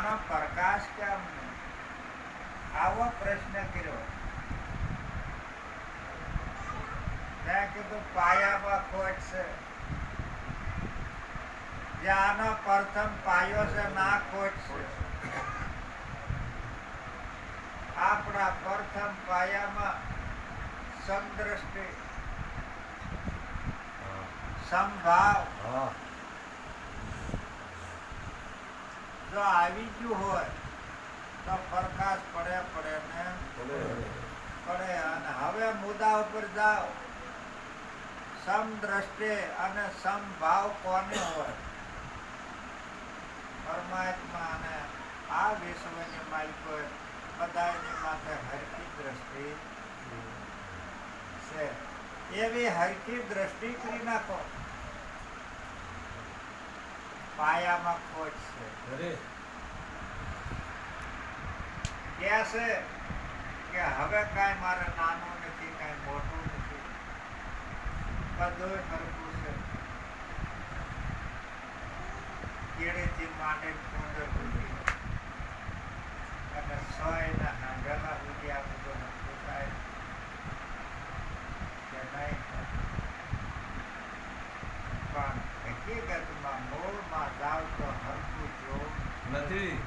આનો પ્રકાશ કેમ આવો પ્રશ્ન કર્યો. મેં કીધું પાયામાં ખોટ છે. જે આનો પ્રથમ પાયો છે ના ખોટ છે. આપણા પ્રથમ પાયામાં સમદ્રષ્ટિ સમભાવ આવી ગયું હોય તો પ્રકાશ પડે પડે ને પડે. અને હવે મુદ્દા ઉપર જાઓ. સમદ્રષ્ટિ અને સમભાવ કોને હોય? પરમાત્મા અને આ વિશ્વની માલિકો બધાની માથે હરકી દ્રષ્ટિ છે. એવી હરકી દ્રષ્ટિ કરી નાખો. પાયામાં ખોટ છે. કે છે? કે હવે કાંઈ મારે નાનું નથી કાંઈ મોટું નથી. બધું હરખું છે. કીડીથી માંડી કુંદર સુધી અને સોયના આંગળા સુધી આ બધું નક્કી થાય કે નહીં પણ હકીકતમાં મૂળમાં જાવ તો હરખું જો નથી.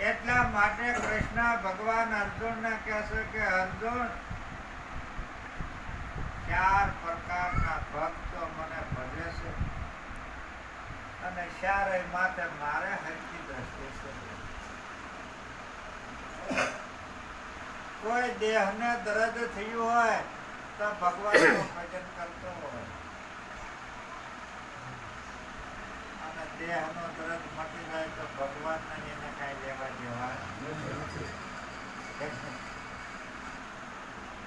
એટલા માટે કૃષ્ણ ભગવાન અર્જુનને કહે છે કે, અર્જુન, ચાર પ્રકારના ભક્તો મને ભજે છે અને ચારે માથે મારે હરકી દ્રષ્ટિ છે. કોઈ દેહને દર્દ થયું હોય તો ભગવાનનું ભજન કરતો હોય અને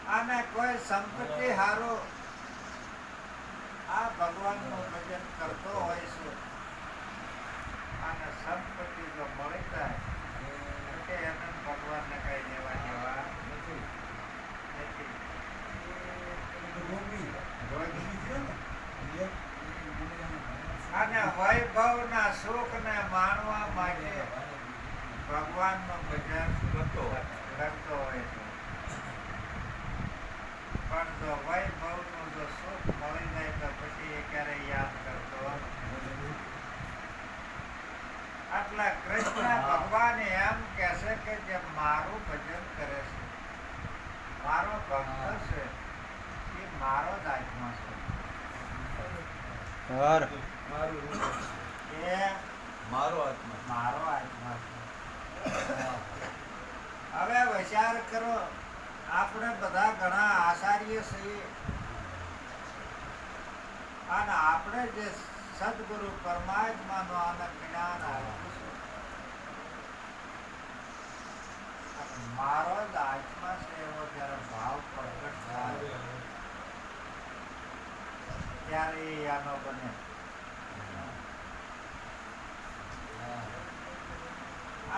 અને કોઈ સંપત્તિ હારો આ ભગવાનનું ભજન કરતો હોય છે. અને સંપત્તિ જો મળી જાય તો કે એને ભગવાનને કઈ લેવા દેવા નથી માણવા માટે ભગવાનનું ભજન કરતો હોય. પણ જો વૈભવનું સુખ મળી જાય તો કૃષ્ણ ભગવાન એમ કહે છે કે જે મારું ભજન કરે છે. મારો ભક્ત છે. એ મારો જ આત્મા છે. એ? મારો આત્મા. મારો આત્મા હવે વિચાર કરો આપણે બધા ઘણા આચાર્ય છીએ. અને આપણે જે સદગુરુ પરમાત્માનો આને જ્ઞાન આવ્યું મારો જ આત્મા છે એવો જ્યારે ભાવ પ્રગટ થાય ત્યારે આનો બને.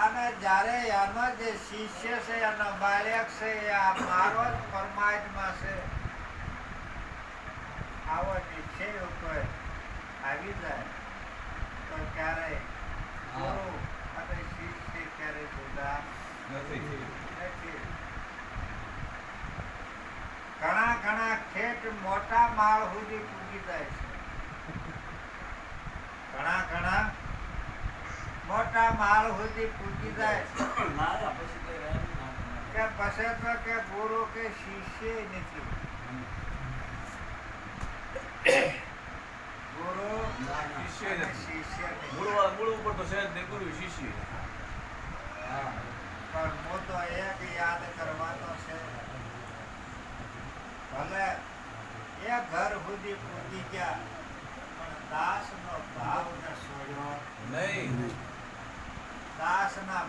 અને જ્યારે એનો જે શિષ્ય છે એનો બાળક છે એ આ મારો જ પરમાત્મા છે. આવો નિશ્ચય ઉપર આવી જાય. તો ક્યારે? ગુરુ અને શિષ્ય ક્યારે જુદા? નથી. ઘણા ઘણા ખેત મોટા માળ સુધી પૂગી જાય છે. ઘણા ઘણા માળ સુધી પૂજી જાય. કે પસંદ કે ગુરુ કે શિષ્ય નથી. ગુરુ શિષ્ય શિષ્ય મૂળ મૂળ ઉપર તો સહેજ ને ગુરુ શિષ્ય પણ હું તો એક યાદ કરવાનો છે. ભલે એ ઘર સુધી પૂજી ગયા પણ દાસનો નો છોડ્યો. નહીં દાસના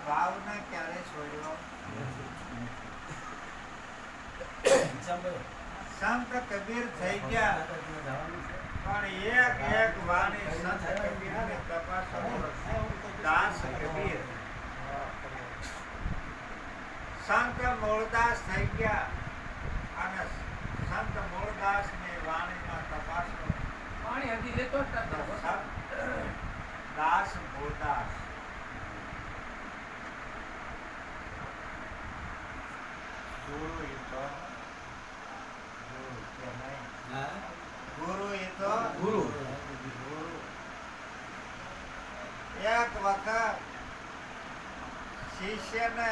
ભાવને ક્યારે છોડ્યો? સંત કબીર થઈ ગયા. પણ એક એક વાણી સંત કબીર ને દાસ કબીર. સંત મૂળદાસ થઈ ગયા. અને સંત મૂળદાસની વાણીમાં તપાસ. પાણી હજી દાસ ભોદાસ ગુરુ એ તો ગુરુ કે નહીં હા ગુરુ એ તો ગુરુ. ગુરુ એક વખત શિષ્યને